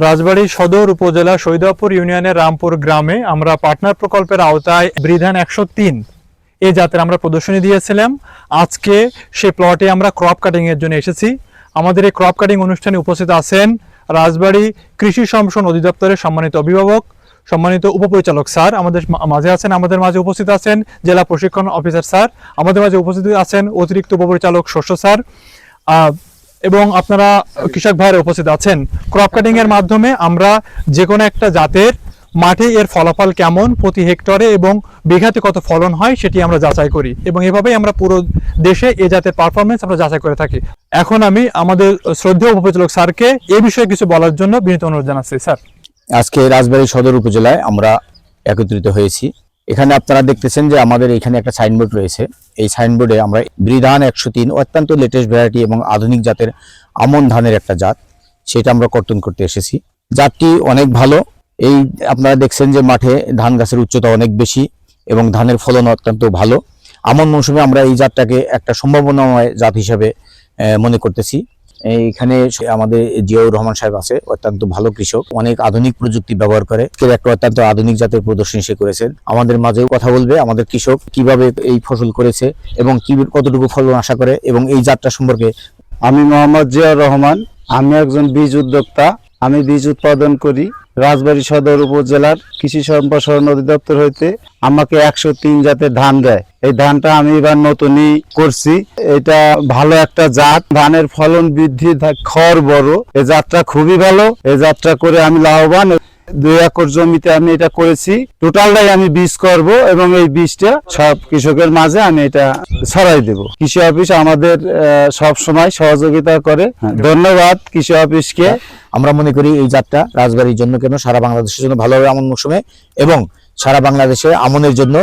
রাজবাড়ী সদর উপজেলা সৈদাপুর ইউনিয়নের রামপুর গ্রামে আমরা পার্টনার প্রকল্পের আওতায় বৃধান একশো তিন এ জাতের আমরা প্রদর্শনী দিয়েছিলাম। আজকে সে প্লটে আমরা ক্রপ কাটিং এর জন্য এসেছি। আমাদের এই ক্রপ কাটিং অনুষ্ঠানে উপস্থিত আছেন রাজবাড়ী কৃষি সম্প্রসারণ অধিদপ্তরের সম্মানিত অভিভাবক, সম্মানিত উপপরিচালক স্যার, আমাদের মাঝে আছেন, আমাদের মাঝে উপস্থিত আছেন জেলা প্রশিক্ষণ অফিসার স্যার, আমাদের মাঝে উপস্থিত আছেন অতিরিক্ত উপপরিচালক শস্য স্যার। এবং আপনারা কৃষক ভাইয়ের উপস্থিত আছেন। ক্রপ কাটিং এর মাধ্যমে আমরা যে কোনো একটা জাতের মাঠে এর ফলাফল কেমন, প্রতি হেক্টরে এবং বিঘাতে কত ফলন হয় সেটি আমরা যাচাই করি এবং এভাবেই আমরা পুরো দেশে এ জাতের পারফরমেন্স আমরা যাচাই করে থাকি। এখন আমি আমাদের শ্রদ্ধেয় উপপরিচালক স্যারকে এই বিষয়ে কিছু বলার জন্য বিনীত অনুরোধ জানাচ্ছি, স্যার। আজকে রাজবাড়ী সদর উপজেলায় আমরা একত্রিত হয়েছি। এখানে আপনারা দেখতেছেন যে আমাদের এখানে একটা সাইনবোর্ড রয়েছে। এই সাইনবোর্ডে আমরা বৃধান একশো তিন অত্যন্ত লেটেস্ট ভ্যারাইটি এবং আধুনিক জাতের আমন ধানের একটা জাত, সেটা আমরা কর্তন করতে এসেছি। জাতটি অনেক ভালো। এই আপনারা দেখছেন যে মাঠে ধান গাছের উচ্চতা অনেক বেশি এবং ধানের ফলন অত্যন্ত ভালো। আমন মৌসুমে আমরা এই জাতটাকে একটা সম্ভাবনাময় জাত হিসাবে মনে করতেছি। এইখানে আমাদের জিয়াউর রহমান সাহেব আছে অত্যন্ত ভালো কৃষক। অনেক আধুনিক প্রযুক্তি ব্যবহার করে। একটা অত্যন্ত আধুনিক জাতের প্রদর্শনী সে করেছেন। আমাদের মাঝেও কথা বলবে আমাদের কৃষক, কীভাবে এই ফসল করেছে এবং কি কতটুকু ফলন আশা করে এবং এই যাত্রা সম্পর্কে আমি মোহাম্মদ জিয়াউর রহমান, আমি একজন বীজ উদ্যোক্তা। আমি বীজ উৎপাদন করি। রাজবাড়ী সদর উপজেলার কৃষি সম্প্রসারণ অধিদপ্তর হইতে আমাকে একশো তিন জাতের ধান দেয়। এই ধানটা আমি এবার নতুনই করছি। এটা ভালো একটা জাত। ধানের ফলন বৃদ্ধি খড় বড়। এ জাতটা খুবই ভালো। এ জাতটা করে আমি লাভবান। দুই একর জমিতে আমি এটা করেছি। টোটালটাই আমি বীজ করব এবং এই বীজটা সব কৃষকের মাঝে আমি এটা ছড়াই দেব। কৃষি অফিস আমাদের সব সময় সহযোগিতা করে। ধন্যবাদ কৃষি অফিসকে। আমরা মনে করি এই জাতটা রাজবাড়ির জন্য কেন, সারা বাংলাদেশের জন্য ভালো হবে আমন মৌসুমে এবং সারা বাংলাদেশে আমনের জন্য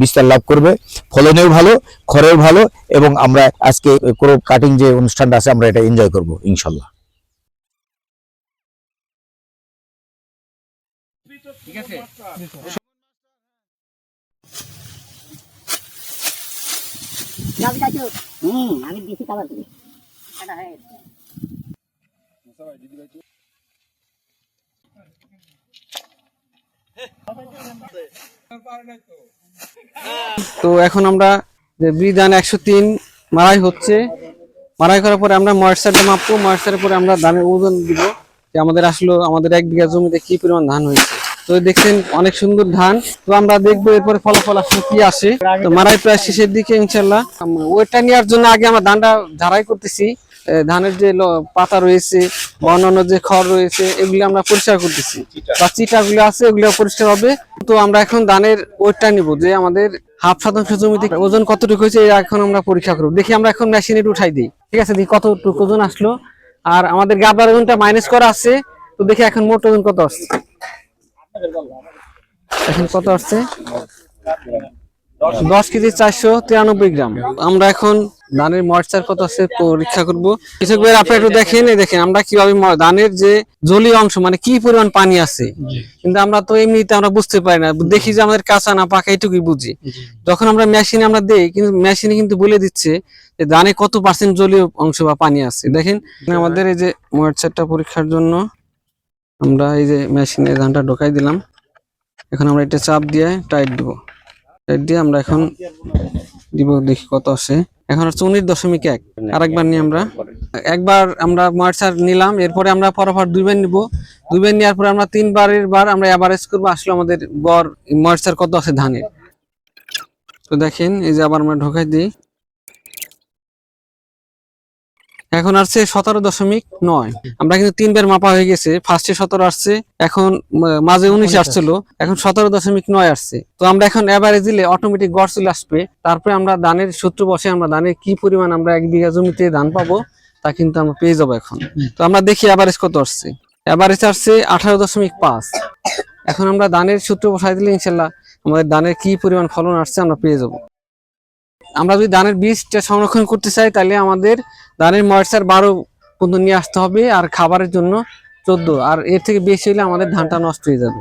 বিস্তার লাভ করবে। ফলনেও ভালো, খড়েও ভালো এবং আমরা আজকে ক্রপ কাটিং যে অনুষ্ঠানটা আছে, আমরা এটা এনজয় করব, ইনশাল্লাহ। হুম আমি দিছি এটা হয়ে তো এখন আমরা যে বিধান একশো তিন মারাই হচ্ছে মারাই করার পরে আমরা ময়েশ্চারটা মাপবো ময়েশ্চারের পরে আমরা ধানের ওজন দিব। যে আমাদের আসলো, আমাদের এক বিঘা জমিতে কি পরিমাণ ধান হয়েছে? তো দেখছেন, অনেক সুন্দর ধান। তো আমরা দেখব এরপরে ফলাফল আসলে কি আসে। তো মারাই প্রায় শেষের দিকে ইনশাল্লাহ ওইটা নেওয়ার জন্য আগে আমরা ধানটা ঝাড়াই করতেছি। ধানের যে পাতা রয়েছে অন্যান্য যে খড় রয়েছে, এগুলো আমরা পরিষ্কার করতেছি। বা চিটাগুলো আছে, এগুলো পরিষ্কার হবে। তো আমরা এখন ধানের ওয়েটটা নিব যে আমাদের হাফ শতাংশ জমিতে ওজন কতটুকু হয়েছে এখন আমরা পরীক্ষা করব। দেখি আমরা এখন মেশিনে উঠাই দিই। ঠিক আছে কতটুকু ওজন আসলো। আর আমাদের গাবলার ওজনটা মাইনাস করা আছে। তো দেখি এখন মোট ওজন কত আসছে? এখন কত আসছে? দশ কেজি চারশো তিরানব্বই গ্রাম। আমরা এখন ধানের ময়েশ্চার কত আছে পরীক্ষা করব। কৃষক ভাই আপনি একটু দেখেন দেখেন আমরা কীভাবে ধানের যে জলীয় অংশ মানে কি পরিমাণ পানি আছে। কিন্তু আমরা তো এমনিতে আমরা বুঝতে পারি না। দেখি যে আমাদের কাঁচা না পাকা এটুকুই বুঝি। যখন আমরা মেশিনে আমরা দেই কিন্তু মেশিনে কিন্তু বলে দিচ্ছে যে ধানে কত পার্সেন্ট জলীয় অংশ বা পানি আছে। দেখেন আমাদের এই যে ময়েশ্চারটা পরীক্ষার জন্য আমরা এই যে মেশিনে ধানটা ঢোকাই দিলাম। এখন আমরা এটা চাপ দিয়ে টাইট দিব। দিয়ে আমরা এখন দিব দেখি কত আসে। এখন হচ্ছে উনিশ দশমিক এক। আরেকবার নিয়ে আমরা, একবার আমরা মার্চার নিলাম, এরপরে আমরা পরপর দুইবার নিব। দুইবার নেওয়ার পরে আমরা তিনবারের বার আমরা অ্যাভারেজ করব, আসলে আমাদের বর মার্চার কত আছে ধানের। তো দেখেন, এই যে আবার আমরা ঢোকাই দিই। এখন আসছে সতেরো দশমিক নয়। আমরা কিন্তু তিনবার মাপা হয়ে গেছে। ফার্স্টে সতেরো আসছে এখন মাঝে উনিশ আসছিল এখন সতেরো দশমিক নয় আসছে। তো আমরা এখন অ্যাভারেজ দিলে অটোমেটিক গড় চলে আসবে। তারপরে আমরা ধানের সূত্র বসে আমরা ধানের কি পরিমাণ আমরা এক বিঘা জমিতে ধান পাবো তা কিন্তু আমরা পেয়ে যাব এখন। তো আমরা দেখি অ্যাভারেজ কত আসছে। অ্যাভারেজ আসছে আঠারো দশমিক পাঁচ। এখন আমরা ধানের সূত্র বসাই দিলে ইনশাল্লাহ আমাদের ধানের কি পরিমাণ ফলন আসছে আমরা পেয়ে যাব। আমরা যদি ধানের বীজটা সংরক্ষণ করতে চাই, তাহলে আমাদের ধানের ময়েশ্চার বারো পর্যন্ত নিয়ে আসতে হবে আর খাবারের জন্য চোদ্দ। আর এর থেকে বেশি হলে আমাদের ধানটা নষ্ট হয়ে যাবে।